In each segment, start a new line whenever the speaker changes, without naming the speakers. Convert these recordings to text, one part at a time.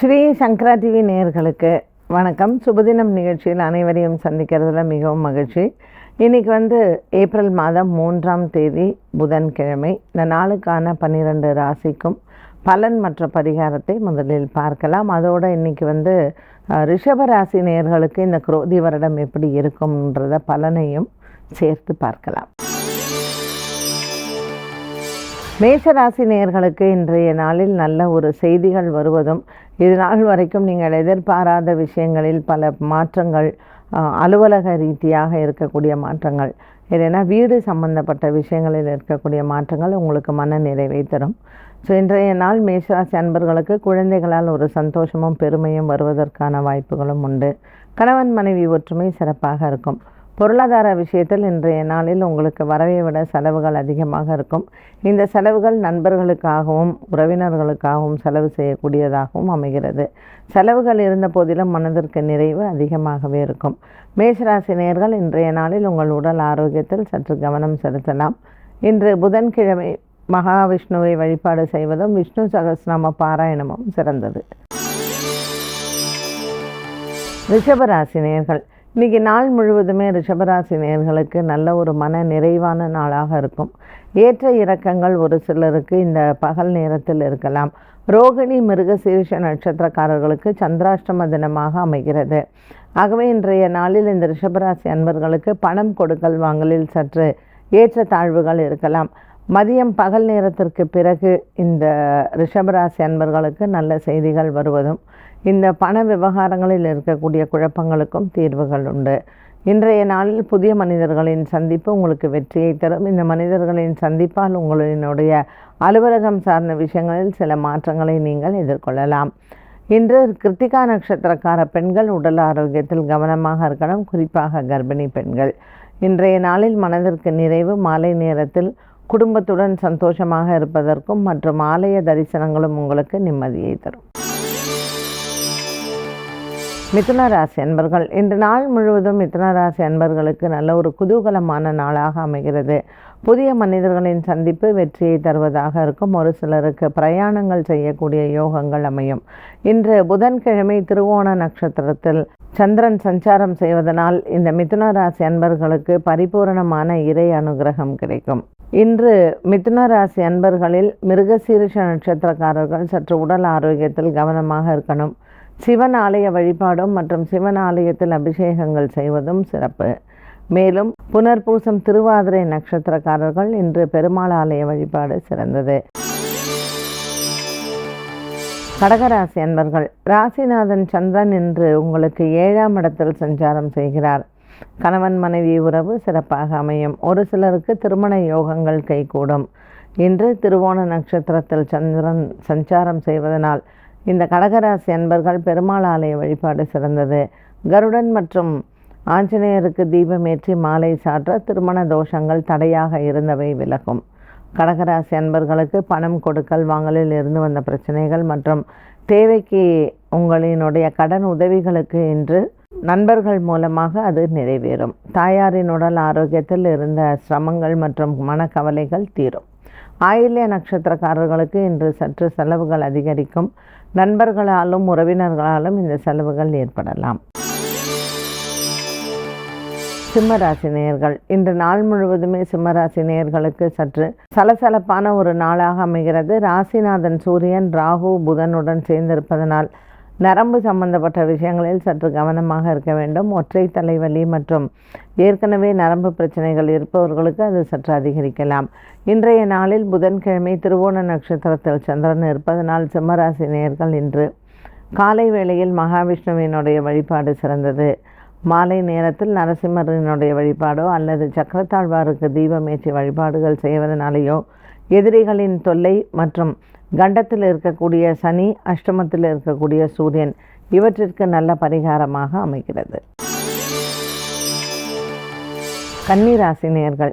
ஸ்ரீ சங்கரா TV நேயர்களுக்கு வணக்கம். சுபதினம் நிகழ்ச்சியில் அனைவரையும் சந்திக்கிறதுல மிகவும் மகிழ்ச்சி. இன்றைக்கி வந்து ஏப்ரல் மாதம் மூன்றாம் தேதி புதன்கிழமை. இந்த நாளுக்கான பன்னிரெண்டு ராசிக்கும் பலன் மற்ற பரிகாரத்தை முதலில் பார்க்கலாம். அதோடு இன்றைக்கி வந்து அஹ், ரிஷப ராசி நேயர்களுக்கு இந்த குரோதி வருடம் எப்படி இருக்கும்ன்றத பலனையும் சேர்த்து பார்க்கலாம். மேஷராசி நேயர்களுக்கு இன்றைய நாளில் நல்ல ஒரு செய்திகள் வருவதும் இது நாள் வரைக்கும் நீங்கள் எதிர்பாராத விஷயங்களில் பல மாற்றங்கள் அலுவலக ரீதியாக இருக்கக்கூடிய மாற்றங்கள் இல்லைன்னா வீடு சம்பந்தப்பட்ட விஷயங்களில் இருக்கக்கூடிய மாற்றங்கள் உங்களுக்கு மன நிறைவை தரும். ஸோ இன்றைய நாள் மேஷராசி அன்பர்களுக்கு குழந்தைகளால் ஒரு சந்தோஷமும் பெருமையும் வருவதற்கான வாய்ப்புகளும் உண்டு. கணவன் மனைவி ஒற்றுமை சிறப்பாக இருக்கும். பொருளாதார விஷயத்தில் இன்றைய நாளில் உங்களுக்கு வரவை விட செலவுகள் அதிகமாக இருக்கும். இந்த செலவுகள் நண்பர்களுக்காகவும் உறவினர்களுக்காகவும் செலவு செய்யக்கூடியதாகவும் அமைகிறது. செலவுகள் இருந்த போதிலும் மனதிற்கு நிறைவு அதிகமாகவே இருக்கும். மேசராசினியர்கள் இன்றைய நாளில் உங்கள் உடல் ஆரோக்கியத்தில் சற்று கவனம் செலுத்தலாம். இன்று புதன்கிழமை மகாவிஷ்ணுவை வழிபாடு செய்வதும் விஷ்ணு சகஸ்நாம பாராயணமும் சிறந்தது. ரிஷபராசினியர்கள் இன்றைக்கி நாள் முழுவதுமே ரிஷபராசி நேர்களுக்கு நல்ல ஒரு மன நிறைவான நாளாக இருக்கும். ஏற்ற இறக்கங்கள் ஒரு சிலருக்கு இந்த பகல் நேரத்தில் இருக்கலாம். ரோகிணி மிருகசீரிஷ நட்சத்திரக்காரர்களுக்கு சந்திராஷ்டம தினமாக அமைகிறது. ஆகவே இன்றைய நாளில் இந்த ரிஷபராசி அன்பர்களுக்கு பணம் கொடுக்கல் வாங்கலில் சற்று ஏற்ற தாழ்வுகள் இருக்கலாம். மதியம் பகல் நேரத்திற்கு பிறகு இந்த ரிஷபராசி அன்பர்களுக்கு நல்ல செய்திகள் வருவதும் இந்த பண விவகாரங்களில் இருக்கக்கூடிய குழப்பங்களுக்கும் தீர்வுகள் உண்டு. இன்றைய நாளில் புதிய மனிதர்களின் சந்திப்பு உங்களுக்கு வெற்றியை தரும். இந்த மனிதர்களின் சந்திப்பால் உங்களினுடைய அலுவலகம் சார்ந்த விஷயங்களில் சில மாற்றங்களை நீங்கள் எதிர்கொள்ளலாம். இன்று கிருத்திகா நட்சத்திரக்கார பெண்கள் உடல் ஆரோக்கியத்தில் கவனமாக இருக்கணும். குறிப்பாக கர்ப்பிணி பெண்கள். இன்றைய நாளில் மனதிற்கு நிறைவு. மாலை நேரத்தில் குடும்பத்துடன் சந்தோஷமாக இருப்பதற்கும் மற்றும் ஆலய தரிசனங்களும் உங்களுக்கு நிம்மதியை தரும். மிதுன ராசி அன்பர்கள் இன்று நாள் முழுவதும் மிதுன ராசி அன்பர்களுக்கு நல்ல ஒரு குதூகலமான நாளாக அமைகிறது. புதிய மனிதர்களின் சந்திப்பு வெற்றியை தருவதாக இருக்கும். ஒரு சிலருக்கு பிரயாணங்கள் செய்யக்கூடிய யோகங்கள் அமையும். இன்று புதன்கிழமை திருவோண நட்சத்திரத்தில் சந்திரன் சஞ்சாரம் செய்வதனால் இந்த மிதுன ராசி அன்பர்களுக்கு பரிபூரணமான இறை அனுகிரகம் கிடைக்கும். இன்று மிதுன ராசி அன்பர்களில் மிருகசீரிஷ நட்சத்திரக்காரர்கள் சற்று உடல் ஆரோக்கியத்தில் கவனமாக இருக்கணும். சிவன் ஆலய வழிபாடும் மற்றும் சிவன் ஆலயத்தில் அபிஷேகங்கள் செய்வதும் சிறப்பு. மேலும் புனர்பூசம் திருவாதிரை நட்சத்திரக்காரர்கள் இன்று பெருமாள் ஆலய வழிபாடு சிறந்தது. கடகராசி அன்பர்கள் ராசிநாதன் சந்திரன் இன்று உங்களுக்கு ஏழாம் இடத்தில் சஞ்சாரம் செய்கிறார். கணவன் மனைவி உறவு சிறப்பாக அமையும். ஒரு சிலருக்கு திருமண யோகங்கள் கைகூடும். இன்று திருவோண நட்சத்திரத்தில் சந்திரன் சஞ்சாரம் செய்வதனால் இந்த கடகராசி அன்பர்கள் பெருமாள் ஆலய வழிபாடு சிறந்தது. கருடன் மற்றும் ஆஞ்சநேயருக்கு தீபமேற்றி மாலை சாற்ற திருமண தோஷங்கள் தடையாக இருந்தவை விலகும். கடகராசி அன்பர்களுக்கு பணம் கொடுக்கல் வாங்கலில் இருந்து வந்த பிரச்சனைகள் மற்றும் தேவைக்கு உங்களினுடைய கடன் உதவிகளுக்கு இன்று நண்பர்கள் மூலமாக அது நிறைவேறும். தாயாரின் உடல் ஆரோக்கியத்தில் இருந்த சிரமங்கள் மற்றும் மனக்கவலைகள் தீரும். ஆயில்ய நட்சத்திரக்காரர்களுக்கு இன்று சற்று செலவுகள் அதிகரிக்கும். நண்பர்களாலும் உறவினர்களாலும் இந்த செலவுகள் ஏற்படலாம். சிம்மராசி நேயர்கள் இன்று நாள் முழுவதுமே சிம்மராசி நேயர்களுக்கு சற்று சலசலப்பான ஒரு நாளாக அமைகிறது. ராசிநாதன் சூரியன் ராகு புதனுடன் சேர்ந்திருப்பதனால் நரம்பு சம்பந்தப்பட்ட விஷயங்களில் சற்று கவனமாக இருக்க வேண்டும். ஒற்றை தலைவலி மற்றும் ஏற்கனவே நரம்பு பிரச்சனைகள் இருப்பவர்களுக்கு அது சற்று அதிகரிக்கலாம். இன்றைய நாளில் புதன்கிழமை திருவோண நட்சத்திரத்தில் சந்திரன் இருப்பதனால் சிம்மராசி நேர்கள் இன்று காலை வேளையில் மகாவிஷ்ணுவினுடைய வழிபாடு சிறந்தது. மாலை நேரத்தில் நரசிம்மரினுடைய வழிபாடோ அல்லது சக்கரத்தாழ்வாருக்கு தீபமேற்றி வழிபாடுகள் செய்வதனாலேயோ எதிரிகளின் தொல்லை மற்றும் கண்டத்தில் இருக்கக்கூடிய சனி அஷ்டமத்தில் இருக்கக்கூடிய சூரியன் இவற்றிற்கு நல்ல பரிகாரமாக அமைகிறது. கன்னிராசி நேர்கள்.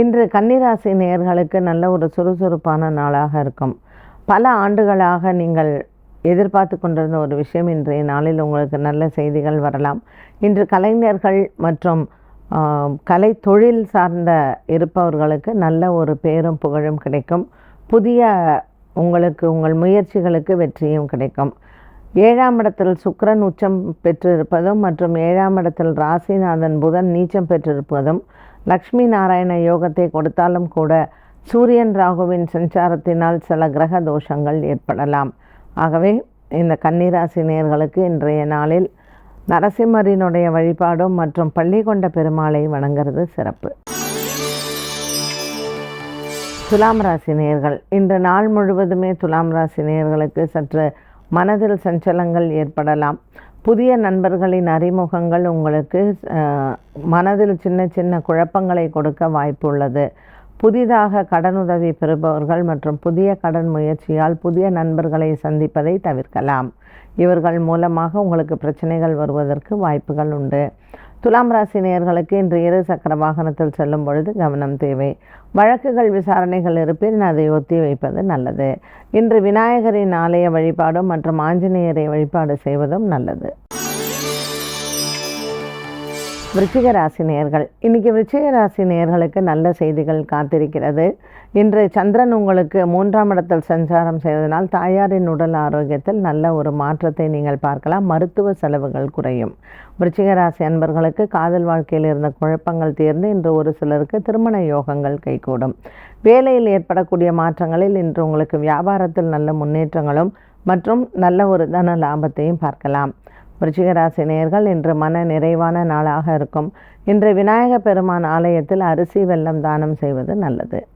இன்று கன்னிராசி நேர்களுக்கு நல்ல ஒரு சுறுசுறுப்பான நாளாக இருக்கும். பல ஆண்டுகளாக நீங்கள் எதிர்பார்த்து கொண்டிருந்த ஒரு விஷயம் இன்றைய நாளில் உங்களுக்கு நல்ல செய்திகள் வரலாம். இன்று கலைஞர்கள் மற்றும் கலை தொழில் சார்ந்த இருப்பவர்களுக்கு நல்ல ஒரு பேரும் புகழும் கிடைக்கும். புதிய உங்களுக்கு உங்கள் முயற்சிகளுக்கு வெற்றியும் கிடைக்கும். ஏழாம் இடத்தில் சுக்கரன் உச்சம் பெற்றிருப்பதும் மற்றும் ஏழாம் இடத்தில் ராசிநாதன் புதன் நீச்சம் பெற்றிருப்பதும் லக்ஷ்மி நாராயண யோகத்தை கொடுத்தாலும் கூட சூரியன் ராகுவின் சஞ்சாரத்தினால் சில கிரக தோஷங்கள் ஏற்படலாம். ஆகவே இந்த கன்னிராசி நேர்களுக்கு இன்றைய நாளில் நரசிம்மரினுடைய வழிபாடும் மற்றும் பள்ளி கொண்ட பெருமாளை வணங்குறது சிறப்பு. துலாம் ராசி நேயர்கள் இன்று நாள் முழுவதுமே துலாம் ராசி நேயர்களுக்கு சற்று மனதில் சஞ்சலங்கள் ஏற்படலாம். புதிய நண்பர்களின் அறிமுகங்கள் உங்களுக்கு மனதில் சின்ன சின்ன குழப்பங்களை கொடுக்க வாய்ப்பு உள்ளது புதிதாக கடனுதவி பெறுபவர்கள் மற்றும் புதிய கடன் முயற்சியால் புதிய நண்பர்களை சந்திப்பதை தவிர்க்கலாம். இவர்கள் மூலமாக உங்களுக்கு பிரச்சனைகள் வருவதற்கு வாய்ப்புகள் உண்டு. துலாம் ராசி நேயர்களுக்கு இன்று இரு சக்கர வாகனத்தில் செல்லும் பொழுது கவனம் தேவை. வழக்குகள் விசாரணைகள் இருப்பின் அதை ஒத்தி வைப்பது நல்லது. இன்று விநாயகரின் ஆலய வழிபாடும் மற்றும் ஆஞ்சநேயரை வழிபாடு செய்வதும் நல்லது. விருச்சிக ராசி நேர்கள். இன்னைக்கு விருச்சிக ராசி நேர்களுக்கு நல்ல செய்திகள் காத்திருக்கிறது. இன்று சந்திரன் உங்களுக்கு மூன்றாம் இடத்தில் சஞ்சாரம் செய்வதனால் தாயாரின் உடல் ஆரோக்கியத்தில் நல்ல ஒரு மாற்றத்தை நீங்கள் பார்க்கலாம். மருத்துவ செலவுகள் குறையும். விருச்சிக ராசி அன்பர்களுக்கு காதல் வாழ்க்கையில் இருந்த குழப்பங்கள் தீர்ந்து இன்று ஒரு சிலருக்கு திருமண யோகங்கள் கைகூடும். வேலையில் ஏற்படக்கூடிய மாற்றங்களில் இன்று உங்களுக்கு வியாபாரத்தில் நல்ல முன்னேற்றங்களும் மற்றும் நல்ல ஒரு தன லாபத்தையும் பார்க்கலாம். விருச்சிகராசி நேர்கள் நேயர்கள் இன்று மன நிறைவான நாளாக இருக்கும். இன்று விநாயக பெருமான் ஆலயத்தில் அரிசி வெள்ளம் தானம் செய்வது நல்லது.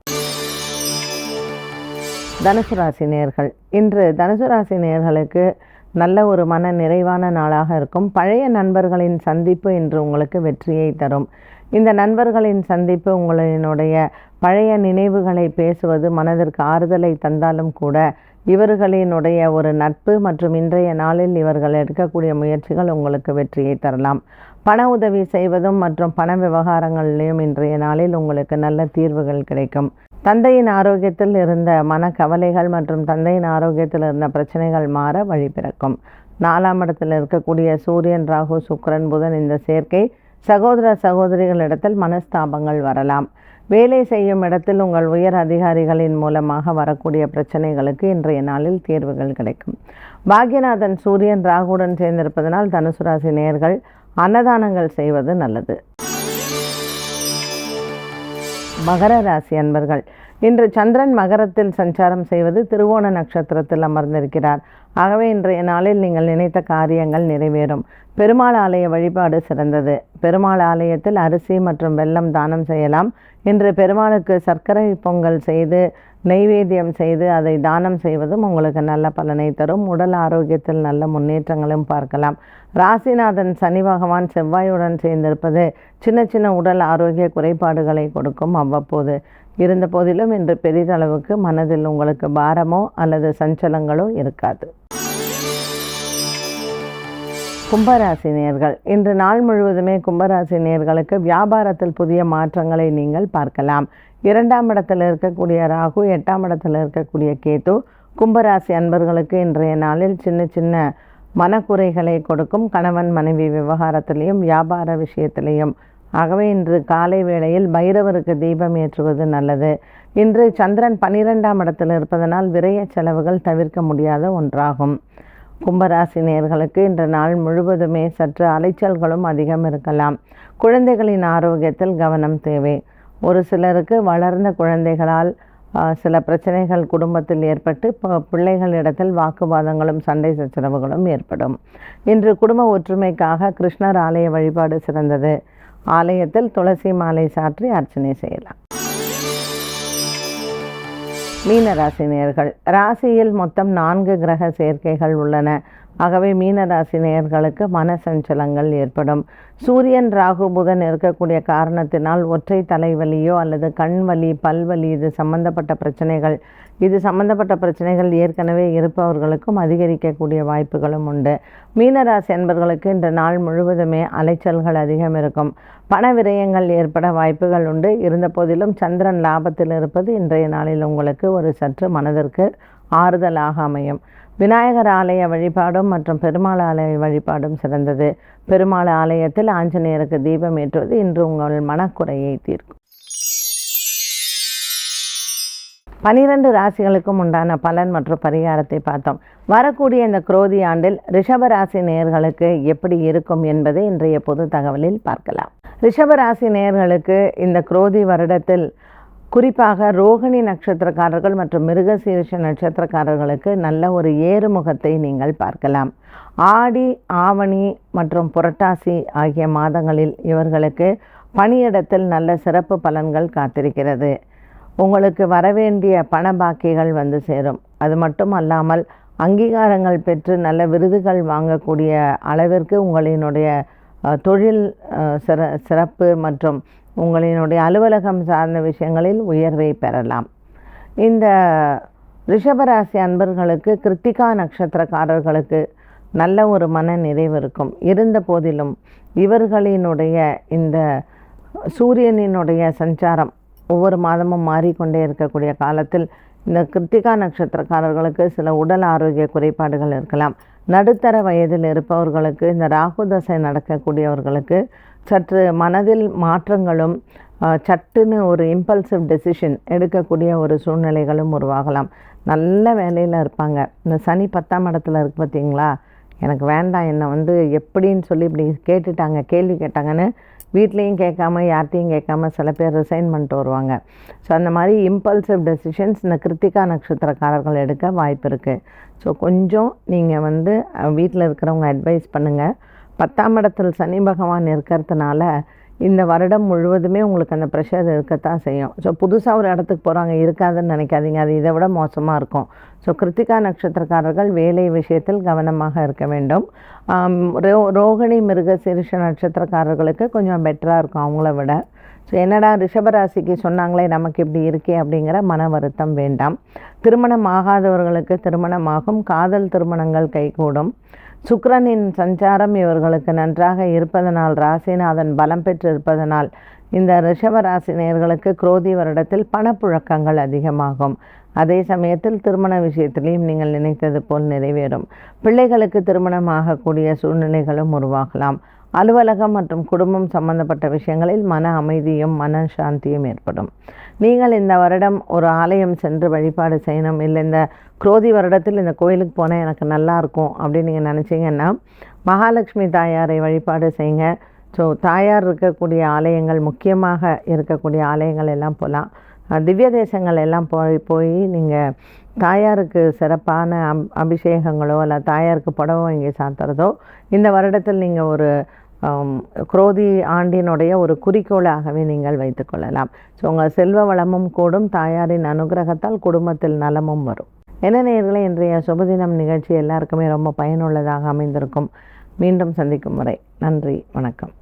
தனுசு ராசி நேர்கள் இன்று தனுசு ராசி நேர்களுக்கு நல்ல ஒரு மன நிறைவான நாளாக இருக்கும். பழைய நண்பர்களின் சந்திப்பு இன்று உங்களுக்கு வெற்றியை தரும். இந்த நண்பர்களின் சந்திப்பு உங்களினுடைய பழைய நினைவுகளை பேசுவது மனதிற்கு ஆறுதலை தந்தாலும் கூட இவர்களினுடைய ஒரு நட்பு மற்றும் இன்றைய நாளில் இவர்கள் எடுக்கக்கூடிய முயற்சிகள் உங்களுக்கு வெற்றியை தரலாம். பண உதவி செய்வதும் மற்றும் பண விவகாரங்களிலும் இன்றைய நாளில் உங்களுக்கு நல்ல தீர்வுகள் கிடைக்கும். தந்தையின் ஆரோக்கியத்தில் இருந்த மன கவலைகள் மற்றும் தந்தையின் ஆரோக்கியத்தில் இருந்த பிரச்சனைகள் மாற வழி பிறக்கும். நாலாம் இடத்தில் இருக்கக்கூடிய சூரியன் ராகு சுக்கரன் புதன் இந்த சேர்க்கை சகோதர சகோதரிகளிடத்தில் மனஸ்தாபங்கள் வரலாம். வேலை செய்யும் இடத்தில் உங்கள் உயர் அதிகாரிகளின் மூலமாக வரக்கூடிய பிரச்சனைகளுக்கு இன்றைய நாளில் தீர்வுகள் கிடைக்கும். பாக்யநாதன் சூரியன் ராகுடன் சேர்ந்திருப்பதனால் தனுசு ராசி அன்னதானங்கள் செய்வது நல்லது. மகர ராசி அன்பர்கள் இன்று சந்திரன் மகரத்தில் சஞ்சாரம் செய்வது திருவோண நட்சத்திரத்தில் அமர்ந்திருக்கிறார். ஆகவே இன்றைய நாளில் நீங்கள் நினைத்த காரியங்கள் நிறைவேறும். பெருமாள் ஆலய வழிபாடு சிறந்தது. பெருமாள் ஆலயத்தில் அரிசி மற்றும் வெல்லம் தானம் செய்யலாம். இன்று பெருமாளுக்கு சர்க்கரை பொங்கல் செய்து நெய்வேத்தியம் செய்து அதை தானம் செய்வதும் உங்களுக்கு நல்ல பலனை தரும். உடல் ஆரோக்கியத்தில் நல்ல முன்னேற்றங்களும் பார்க்கலாம். ராசிநாதன் சனி பகவான் செவ்வாயுடன் சேர்ந்திருப்பது சின்ன சின்ன உடல் ஆரோக்கிய குறைபாடுகளை கொடுக்கும் அவ்வப்போது. இருந்த போதிலும் இன்று பெரிதளவுக்கு மனதில் உங்களுக்கு பாரமோ அல்லது சஞ்சலங்களோ இருக்காது. கும்பராசி நேர்கள். இன்று நாள் முழுவதுமே கும்பராசி நேர்களுக்கு வியாபாரத்தில் புதிய மாற்றங்களை நீங்கள் பார்க்கலாம். இரண்டாம் இடத்தில் இருக்கக்கூடிய ராகு எட்டாம் இடத்தில் இருக்கக்கூடிய கேது. கும்பராசி அன்பர்களுக்கு இன்றைய நாளில் சின்ன சின்ன மனக்குறைகளை கொடுக்கும் கணவன் மனைவி விவகாரத்திலையும் வியாபார விஷயத்திலையும். ஆகவே இன்று காலை வேளையில் பைரவருக்கு தீபம் ஏற்றுவது நல்லது. இன்று சந்திரன் பன்னிரெண்டாம் இடத்தில் இருப்பதனால் விரைய செலவுகள் தவிர்க்க முடியாத ஒன்றாகும். கும்பராசி நேர்களுக்கு இன்று நாள் முழுவதுமே சற்று அலைச்சல்களும் அதிகம் இருக்கலாம். குழந்தைகளின் ஆரோக்கியத்தில் கவனம் தேவை. ஒரு சிலருக்கு வளர்ந்த குழந்தைகளால் சில பிரச்சனைகள் குடும்பத்தில் ஏற்பட்டு பிள்ளைகளிடத்தில் வாக்குவாதங்களும் சண்டை சச்சரவுகளும் ஏற்படும். இன்று குடும்ப ஒற்றுமைக்காக கிருஷ்ணர் ஆலய வழிபாடு சிறந்தது. ஆலயத்தில் துளசி மாலை சாற்றி அர்ச்சனை செய்யலாம். மீனராசினியர்கள் ராசியில் மொத்தம் நான்கு கிரக சேர்க்கைகள் உள்ளன. ஆகவே மீனராசி நேயர்களுக்கு மன சஞ்சலங்கள் ஏற்படும். சூரியன் ராகு புதன் இருக்கக்கூடிய காரணத்தினால் ஒற்றை தலைவலியோ அல்லது கண் வலி பல்வலி இது சம்பந்தப்பட்ட பிரச்சனைகள் இது சம்பந்தப்பட்ட பிரச்சனைகள் ஏற்கனவே இருப்பவர்களுக்கும் அதிகரிக்கக்கூடிய வாய்ப்புகளும் உண்டு. மீனராசி என்பர்களுக்கு இந்த நாள் முழுவதுமே அலைச்சல்கள் அதிகம் இருக்கும். பண விரயங்கள் ஏற்பட வாய்ப்புகள் உண்டு. இருந்த போதிலும் சந்திரன் லாபத்தில் இருப்பது இன்றைய நாளில் உங்களுக்கு ஒரு சற்று மனதிற்கு ஆறுதலாக அமையும். விநாயகர் ஆலய வழிபாடும் மற்றும் பெருமாள் ஆலய வழிபாடும் சிறந்தது. பெருமாள் ஆலயத்தில் ஆஞ்சநேயருக்கு தீபம் ஏற்றுவது இன்று உங்கள் மனக்குறையை தீர்க்கும். பனிரெண்டு ராசிகளுக்கும் உண்டான பலன் மற்றும் பரிகாரத்தை பார்த்தோம். வரக்கூடிய இந்த குரோதி ஆண்டில் ரிஷபராசி நேயர்களுக்கு எப்படி இருக்கும் என்பதை இன்றைய பொது தகவலில் பார்க்கலாம். ரிஷபராசி நேர்களுக்கு இந்த குரோதி வருடத்தில் குறிப்பாக ரோகிணி நட்சத்திரக்காரர்கள் மற்றும் மிருகசீரிஷ நட்சத்திரக்காரர்களுக்கு நல்ல ஒரு ஏறுமுகத்தை நீங்கள் பார்க்கலாம். ஆடி ஆவணி மற்றும் புரட்டாசி ஆகிய மாதங்களில் இவர்களுக்கு பணியிடத்தில் நல்ல சிறப்பு பலன்கள் காத்திருக்கிறது. உங்களுக்கு வரவேண்டிய பண பாக்கிகள் வந்து சேரும். அது மட்டும் அல்லாமல் அங்கீகாரங்கள் பெற்று நல்ல விருதுகள் வாங்கக்கூடிய அளவிற்கு உங்களினுடைய தொழில் சிற சிறப்பு மற்றும் உங்களினுடைய அலுவலகம் சார்ந்த விஷயங்களில் உயர்வை பெறலாம். இந்த ரிஷபராசி அன்பர்களுக்கு கிருத்திகா நட்சத்திரக்காரர்களுக்கு நல்ல ஒரு மன நிறைவு இருக்கும். இருந்த போதிலும் இவர்களினுடைய இந்த சூரியனினுடைய சஞ்சாரம் ஒவ்வொரு மாதமும் மாறிக்கொண்டே இருக்கக்கூடிய காலத்தில் இந்த கிருத்திகா நட்சத்திரக்காரர்களுக்கு சில உடல் ஆரோக்கிய குறைபாடுகள் இருக்கலாம். நடுத்தர வயதில் இருப்பவர்களுக்கு இந்த ராகு தசை நடக்கக்கூடியவர்களுக்கு சற்று மனதில் மாற்றங்களும் சட்டுன்னு ஒரு இம்பல்சிவ் டெசிஷன் எடுக்கக்கூடிய ஒரு சூழ்நிலைகளும் உருவாகலாம். நல்ல வேலையில் இருப்பாங்க. இந்த சனி பத்தாம் இடத்துல இருக்கு பார்த்தீங்களா எனக்கு வேண்டாம் என்னை வந்து எப்படின்னு சொல்லி இப்படி கேட்டுட்டாங்க கேள்வி கேட்டாங்கன்னு வீட்லேயும் கேட்காம யார்கிட்டையும் கேட்காம சில பேர் ரிசைன் பண்ணிட்டு வருவாங்க. ஸோ அந்த மாதிரி இம்பல்சிவ் டெசிஷன்ஸ் இந்த கிருத்திகா நட்சத்திரக்காரர்கள் எடுக்க வாய்ப்பு இருக்குது ஸோ கொஞ்சம் நீங்கள் வந்து வீட்டில் இருக்கிறவங்க அட்வைஸ் பண்ணுங்கள் பத்தாம் இடத்தில் சனி பகவான் இருக்கிறதுனால இந்த வருடம் முழுவதுமே உங்களுக்கு அந்த ப்ரெஷர் இருக்கத்தான் செய்யும். ஸோ புதுசாக ஒரு இடத்துக்கு போகிறாங்க இருக்காதுன்னு நினைக்காதீங்க. அது இதை விட மோசமாக இருக்கும். ஸோ கிருத்திகா நட்சத்திரக்காரர்கள் வேலை விஷயத்தில் கவனமாக இருக்க வேண்டும். ரோ ரோகிணி மிருக சிறுஷ நட்சத்திரக்காரர்களுக்கு கொஞ்சம் பெட்டராக இருக்கும் அவங்கள விட. ஸோ என்னடா ரிஷபராசிக்கு சொன்னாங்களே நமக்கு இப்படி இருக்கே அப்படிங்கிற மன வருத்தம் வேண்டாம். திருமணம் ஆகாதவர்களுக்கு திருமணமாகும். காதல் திருமணங்கள் கைகூடும். சுக்கரனின் சஞ்சாரம் இவர்களுக்கு நன்றாக இருப்பதனால் ராசிநாதன் பலம் பெற்றிருப்பதனால் இந்த ரிஷப ராசினியர்களுக்கு குரோதி வருடத்தில் பணப்புழக்கங்கள் அதிகமாகும். அதே சமயத்தில் திருமண விஷயத்திலையும் நீங்கள் நினைத்தது போல் நிறைவேறும். பிள்ளைகளுக்கு திருமணம் ஆகக்கூடிய சூழ்நிலைகளும் உருவாகலாம். அலுவலகம் மற்றும் குடும்பம் சம்பந்தப்பட்ட விஷயங்களில் மன அமைதியும் மன சாந்தியும் ஏற்படும். நீங்கள் இந்த வருடம் ஒரு ஆலயம் சென்று வழிபாடு செய்யணும். இல்லை இந்த குரோதி வருடத்தில் இந்த கோயிலுக்கு போனால் எனக்கு நல்லா இருக்கும் அப்படின்னு நீங்கள் நினச்சிங்கன்னா மகாலட்சுமி தாயாரை வழிபாடு செய்யுங்க. ஸோ தாயார் இருக்கக்கூடிய ஆலயங்கள் முக்கியமாக இருக்கக்கூடிய ஆலயங்கள் எல்லாம் போகலாம் திவ்ய தேசங்கள் எல்லாம் போய் போய் நீங்கள் தாயாருக்கு சிறப்பான அபிஷேகங்களோ இல்லை தாயாருக்கு புடவை வாங்கி சாத்துறதோ இந்த வருடத்தில் நீங்கள் ஒரு குரோதி ஆண்டினுடைய ஒரு குறிக்கோளாகவே நீங்கள் வைத்துக்கொள்ளலாம் ஸோ உங்கள் செல்வ வளமும் கூடும் தாயாரின் அனுகிரகத்தால் குடும்பத்தில் நலமும் வரும். என்ன நேர்களை இன்றைய சுபதினம் நிகழ்ச்சி எல்லாருக்குமே ரொம்ப பயனுள்ளதாக அமைந்திருக்கும். மீண்டும் சந்திக்கும் முறை நன்றி வணக்கம்.